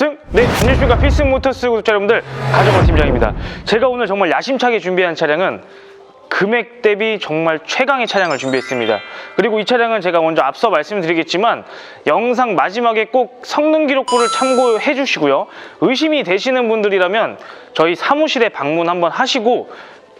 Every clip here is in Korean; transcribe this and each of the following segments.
필승! 네, 안녕하십니까 필승 모터스 구독자 여러분들 가정원 팀장입니다. 제가 오늘 정말 야심차게 준비한 차량은 금액 대비 정말 최강의 차량을 준비했습니다. 그리고 이 차량은 제가 먼저 앞서 말씀드리겠지만 영상 마지막에 꼭 성능 기록부를 참고해 주시고요. 의심이 되시는 분들이라면 저희 사무실에 방문 한번 하시고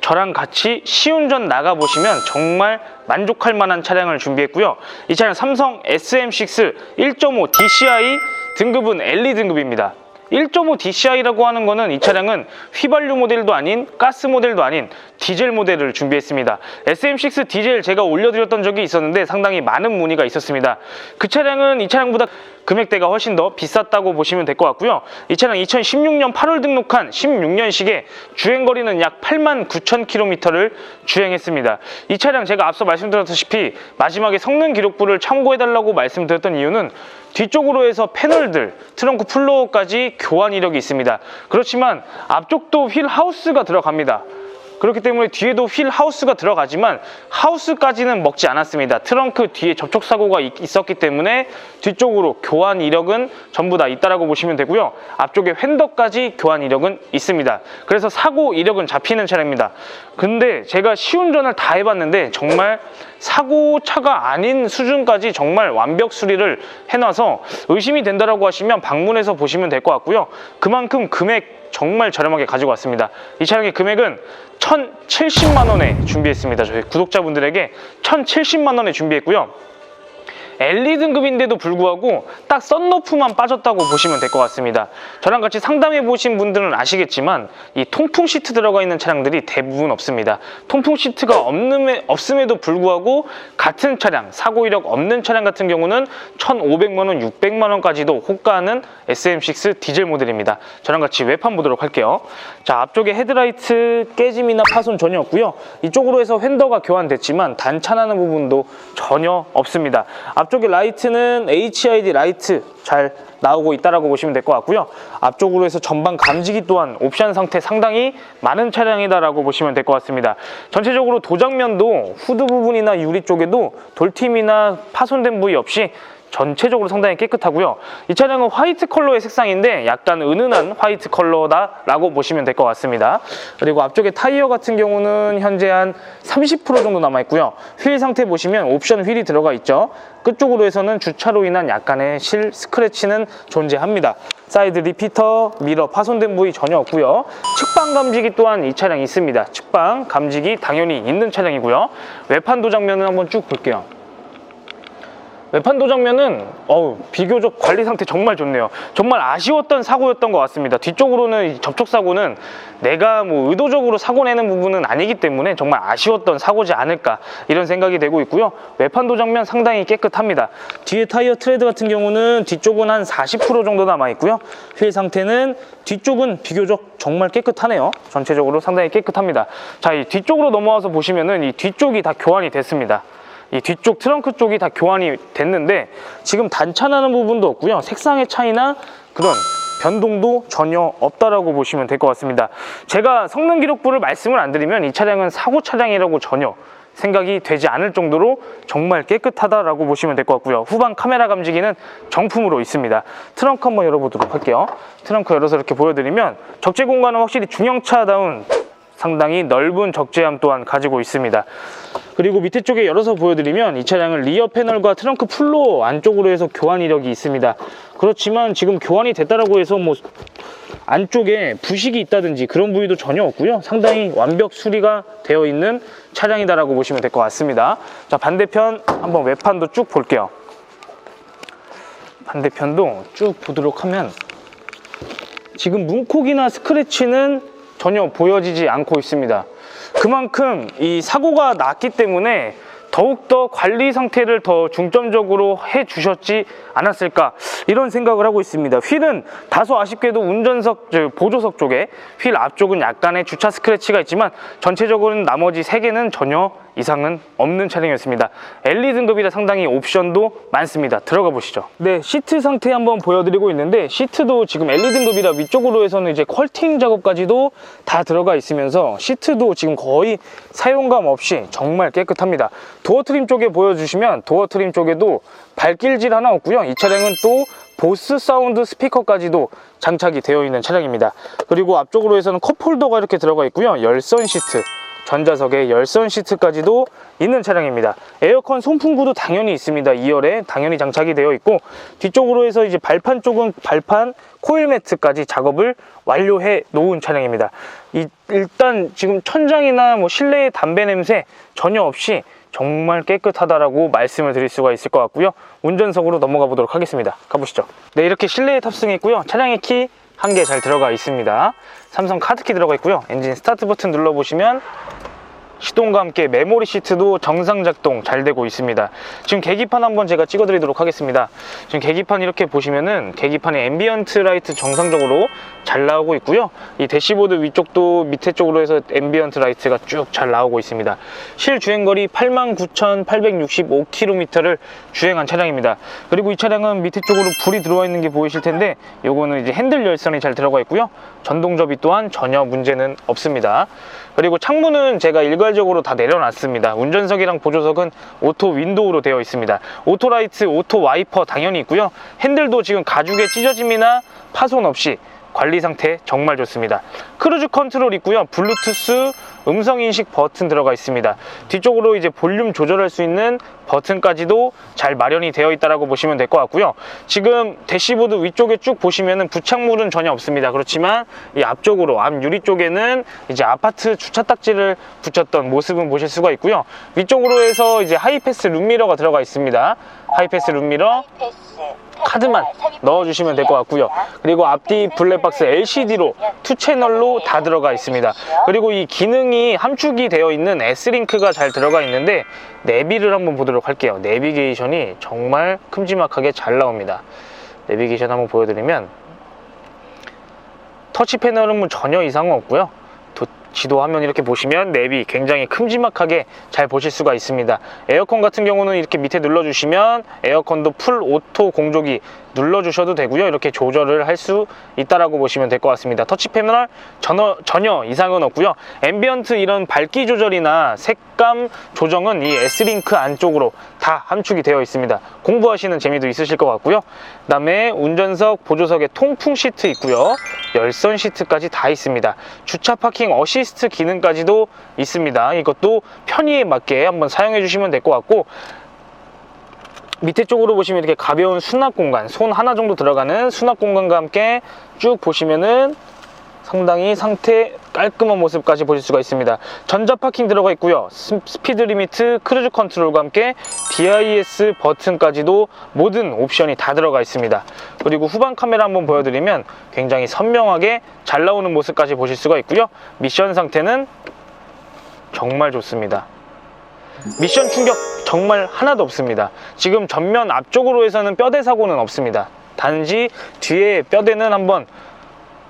저랑 같이 시운전 나가보시면 정말 만족할 만한 차량을 준비했고요. 이 차량 삼성 SM6 1.5 DCI 등급은 LE 등급입니다. 1.5 DCI라고 하는 거는 이 차량은 휘발유 모델도 아닌 가스 모델도 아닌 디젤 모델을 준비했습니다. SM6 디젤 제가 올려드렸던 적이 있었는데 상당히 많은 문의가 있었습니다. 그 차량은 이 차량보다 금액대가 훨씬 더 비쌌다고 보시면 될 것 같고요. 이 차량 2016년 8월 등록한 16년식에 주행거리는 약 8만 9천 킬로미터를 주행했습니다. 이 차량 제가 앞서 말씀드렸다시피 마지막에 성능 기록부를 참고해달라고 말씀드렸던 이유는 뒤쪽으로 해서 패널들, 트렁크 플로어까지 교환 이력이 있습니다. 그렇지만 앞쪽도 휠 하우스가 들어갑니다. 그렇기 때문에 뒤에도 휠 하우스가 들어가지만 하우스까지는 먹지 않았습니다. 트렁크 뒤에 접촉 사고가 있- 있었기 때문에 뒤쪽으로 교환 이력은 전부 다 있다라고 보시면 되고요. 앞쪽에 휀더까지 교환 이력은 있습니다. 그래서 사고 이력은 잡히는 차량입니다. 근데 제가 시운전을 다 해봤는데 정말 사고 차가 아닌 수준까지 정말 완벽 수리를 해놔서 의심이 된다라고 하시면 방문해서 보시면 될 것 같고요. 그만큼 금액 정말 저렴하게 가지고 왔습니다. 이 차량의 금액은 1,070만 원에 준비했습니다. 저희 구독자분들에게 1,070만 원에 준비했고요. LE 등급인데도 불구하고 딱 썬루프만 빠졌다고 보시면 될 것 같습니다. 저랑 같이 상담해 보신 분들은 아시겠지만 이 통풍 시트 들어가 있는 차량들이 대부분 없습니다. 통풍 시트가 없음에, 없음에도 불구하고 같은 차량, 사고 이력 없는 차량 같은 경우는 1,500만 원, 600만 원까지도 호가하는 SM6 디젤 모델입니다. 저랑 같이 외판 보도록 할게요. 자, 앞쪽에 헤드라이트 깨짐이나 파손 전혀 없고요. 이쪽으로 해서 휀더가 교환됐지만 단차나는 부분도 전혀 없습니다. 앞 쪽에 라이트는 HID 라이트 잘 나오고 있다라고 보시면 될 것 같고요. 앞쪽으로 해서 전방 감지기 또한 옵션 상태 상당히 많은 차량이다라고 보시면 될 것 같습니다. 전체적으로 도장면도 후드 부분이나 유리 쪽에도 돌팀이나 파손된 부위 없이 전체적으로 상당히 깨끗하고요. 이 차량은 화이트 컬러의 색상인데 약간 은은한 화이트 컬러다라고 보시면 될 것 같습니다. 그리고 앞쪽에 타이어 같은 경우는 현재 한 30% 정도 남아 있고요. 휠 상태 보시면 옵션 휠이 들어가 있죠. 끝쪽으로 해서는 주차로 인한 약간의 실 스크래치는 존재합니다. 사이드 리피터, 미러 파손된 부위 전혀 없고요. 측방 감지기 또한 이 차량이 있습니다. 측방 감지기 당연히 있는 차량이고요. 외판 도장면을 한번 쭉 볼게요. 외판 도장면은 어우 비교적 관리 상태 정말 좋네요. 정말 아쉬웠던 사고였던 것 같습니다. 뒤쪽으로는 이 접촉 사고는 내가 뭐 의도적으로 사고 내는 부분은 아니기 때문에 정말 아쉬웠던 사고지 않을까 이런 생각이 되고 있고요. 외판 도장면 상당히 깨끗합니다. 뒤에 타이어 트레드 같은 경우는 뒤쪽은 한 40% 정도 남아 있고요. 휠 상태는 뒤쪽은 비교적 정말 깨끗하네요. 전체적으로 상당히 깨끗합니다. 자, 이 뒤쪽으로 넘어와서 보시면은 이 뒤쪽이 다 교환이 됐습니다. 이 뒤쪽 트렁크 쪽이 다 교환이 됐는데 지금 단차 나는 부분도 없고요. 색상의 차이나 그런 변동도 전혀 없다라고 보시면 될 것 같습니다. 제가 성능 기록부를 말씀을 안 드리면 이 차량은 사고 차량이라고 전혀 생각이 되지 않을 정도로 정말 깨끗하다라고 보시면 될 것 같고요. 후방 카메라 감지기는 정품으로 있습니다. 트렁크 한번 열어보도록 할게요. 트렁크 열어서 이렇게 보여드리면 적재 공간은 확실히 중형차다운 상당히 넓은 적재함 또한 가지고 있습니다. 그리고 밑에 쪽에 열어서 보여드리면 이 차량은 리어 패널과 트렁크 플로어 안쪽으로 해서 교환 이력이 있습니다. 그렇지만 지금 교환이 됐다라고 해서 뭐 안쪽에 부식이 있다든지 그런 부위도 전혀 없고요. 상당히 완벽 수리가 되어 있는 차량이다라고 보시면 될 것 같습니다. 자 반대편 한번 외판도 쭉 볼게요. 반대편도 쭉 보도록 하면 지금 문콕이나 스크래치는 전혀 보여지지 않고 있습니다. 그만큼 이 사고가 났기 때문에 더욱더 관리 상태를 더 중점적으로 해 주셨지 않았을까 이런 생각을 하고 있습니다. 휠은 다소 아쉽게도 운전석 저, 보조석 쪽에 휠 앞쪽은 약간의 주차 스크래치가 있지만 전체적으로는 나머지 세 개는 전혀 이상은 없는 차량이었습니다. LE 등급이라 상당히 옵션도 많습니다. 들어가 보시죠. 네, 시트 상태 한번 보여드리고 있는데 시트도 지금 LE 등급이라 위쪽으로 해서는 이제 컬팅 작업까지도 다 들어가 있으면서 시트도 지금 거의 사용감 없이 정말 깨끗합니다. 도어 트림 쪽에 보여주시면 도어 트림 쪽에도 발길질 하나 없고요. 이 차량은 또 보스 사운드 스피커까지도 장착이 되어 있는 차량입니다. 그리고 앞쪽으로 해서는 컵홀더가 이렇게 들어가 있고요. 열선 시트, 전자석에 열선 시트까지도 있는 차량입니다. 에어컨 송풍구도 당연히 있습니다. 2열에 당연히 장착이 되어 있고 뒤쪽으로 해서 이제 발판 쪽은 발판 코일 매트까지 작업을 완료해 놓은 차량입니다. 이- 일단 지금 천장이나 뭐 실내의 담배 냄새 전혀 없이 정말 깨끗하다라고 말씀을 드릴 수가 있을 것 같고요. 운전석으로 넘어가 보도록 하겠습니다. 가보시죠. 네, 이렇게 실내에 탑승했고요. 차량의 키 한 개 잘 들어가 있습니다. 삼성 카드키 들어가 있고요. 엔진 스타트 버튼 눌러보시면 시동과 함께 메모리 시트도 정상 작동 잘 되고 있습니다. 지금 계기판 한번 제가 찍어 드리도록 하겠습니다. 지금 계기판 이렇게 보시면은 계기판에 앰비언트 라이트 정상적으로 잘 나오고 있고요. 이 대시보드 위쪽도 밑에 쪽으로 해서 앰비언트 라이트가 쭉 잘 나오고 있습니다. 실 주행거리 89,865km를 주행한 차량입니다. 그리고 이 차량은 밑에 쪽으로 불이 들어와 있는 게 보이실 텐데 요거는 이제 핸들 열선이 잘 들어가 있고요. 전동 접이 또한 전혀 문제는 없습니다. 그리고 창문은 제가 일괄 적으로 다 내려놨습니다. 운전석이랑 보조석은 오토 윈도우로 되어 있습니다. 오토 라이트, 오토 와이퍼 당연히 있고요. 핸들도 지금 가죽의 찢어짐이나 파손 없이 관리 상태 정말 좋습니다. 크루즈 컨트롤 있고요. 블루투스 음성 인식 버튼 들어가 있습니다. 뒤쪽으로 이제 볼륨 조절할 수 있는 버튼까지도 잘 마련이 되어 있다라고 보시면 될 것 같고요. 지금 대시보드 위쪽에 쭉 보시면은 부착물은 전혀 없습니다. 그렇지만 이 앞쪽으로 앞 유리 쪽에는 이제 아파트 주차 딱지를 붙였던 모습은 보실 수가 있고요. 위쪽으로 해서 이제 하이패스 룸미러가 들어가 있습니다. 하이패스 룸미러 카드만 넣어주시면 될 것 같고요. 그리고 앞뒤 블랙박스 LCD로 투 채널로 다 들어가 있습니다. 그리고 이 기능이 함축이 되어 있는 S링크가 잘 들어가 있는데 내비를 한번 보도록 할게요. 내비게이션이 정말 큼지막하게 잘 나옵니다. 내비게이션 한번 보여드리면 터치 패널은 뭐 전혀 이상은 없고요. 도- 지도 화면 이렇게 보시면 내비 굉장히 큼지막하게 잘 보실 수가 있습니다. 에어컨 같은 경우는 이렇게 밑에 눌러주시면 에어컨도 풀 오토 공조기 눌러주셔도 되고요. 이렇게 조절을 할 수 있다라고 보시면 될 것 같습니다. 터치 패널 전혀, 전혀 이상은 없고요. 앰비언트 이런 밝기 조절이나 색감 조정은 이 S링크 안쪽으로 다 함축이 되어 있습니다. 공부하시는 재미도 있으실 것 같고요. 그 다음에 운전석, 보조석에 통풍 시트 있고요. 열선 시트까지 다 있습니다. 주차 파킹 어시스트 기능까지도 있습니다. 이것도 편의에 맞게 한번 사용해 주시면 될 것 같고 밑에 쪽으로 보시면 이렇게 가벼운 수납 공간, 손 하나 정도 들어가는 수납 공간과 함께 쭉 보시면은 상당히 상태 깔끔한 모습까지 보실 수가 있습니다. 전자 파킹 들어가 있고요. 스- 스피드 리미트, 크루즈 컨트롤과 함께 DIS 버튼까지도 모든 옵션이 다 들어가 있습니다. 그리고 후방 카메라 한번 보여드리면 굉장히 선명하게 잘 나오는 모습까지 보실 수가 있고요. 미션 상태는 정말 좋습니다. 미션 충격 정말 하나도 없습니다. 지금 전면 앞쪽으로 해서는 뼈대 사고는 없습니다. 단지 뒤에 뼈대는 한번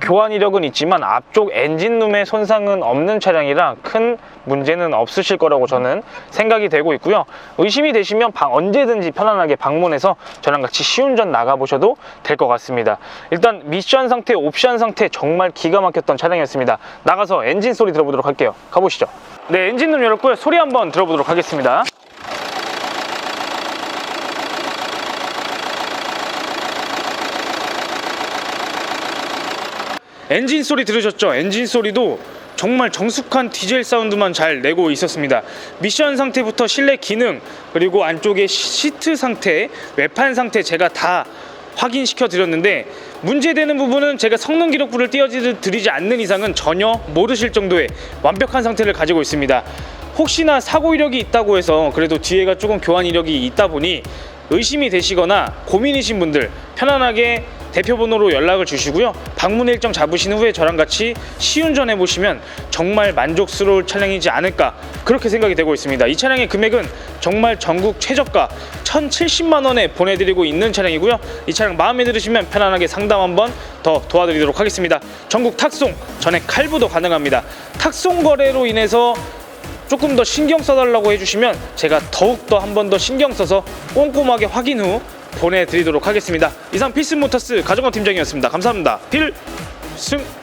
교환 이력은 있지만 앞쪽 엔진룸에 손상은 없는 차량이라 큰 문제는 없으실 거라고 저는 생각이 되고 있고요. 의심이 되시면 방- 언제든지 편안하게 방문해서 저랑 같이 시운전 나가보셔도 될 것 같습니다. 일단 미션 상태, 옵션 상태 정말 기가 막혔던 차량이었습니다. 나가서 엔진 소리 들어보도록 할게요. 가보시죠. 네, 엔진룸 열었고요. 소리 한번 들어보도록 하겠습니다. 엔진 소리 들으셨죠? 엔진 소리도 정말 정숙한 디젤 사운드만 잘 내고 있었습니다. 미션 상태부터 실내 기능 그리고 안쪽에 시트 상태, 외판 상태 제가 다 확인시켜 드렸는데 문제되는 부분은 제가 성능 기록부를 띄워드리지 않는 이상은 전혀 모르실 정도의 완벽한 상태를 가지고 있습니다. 혹시나 사고 이력이 있다고 해서 그래도 뒤에가 조금 교환 이력이 있다 보니 의심이 되시거나 고민이신 분들 편안하게 대표 번호로 연락을 주시고요. 방문 일정 잡으신 후에 저랑 같이 시운전해 보시면 정말 만족스러울 차량이지 않을까 그렇게 생각이 되고 있습니다. 이 차량의 금액은 정말 전국 최저가 1,070만 원에 보내드리고 있는 차량이고요. 이 차량 마음에 들으시면 편안하게 상담 한번 더 도와드리도록 하겠습니다. 전국 탁송 전액 칼부도 가능합니다. 탁송 거래로 인해서 조금 더 신경 써달라고 해주시면 제가 더욱더 한 번 더 신경 써서 꼼꼼하게 확인 후 보내드리도록 하겠습니다. 이상 필승모터스 가정업 팀장이었습니다. 감사합니다. 필승!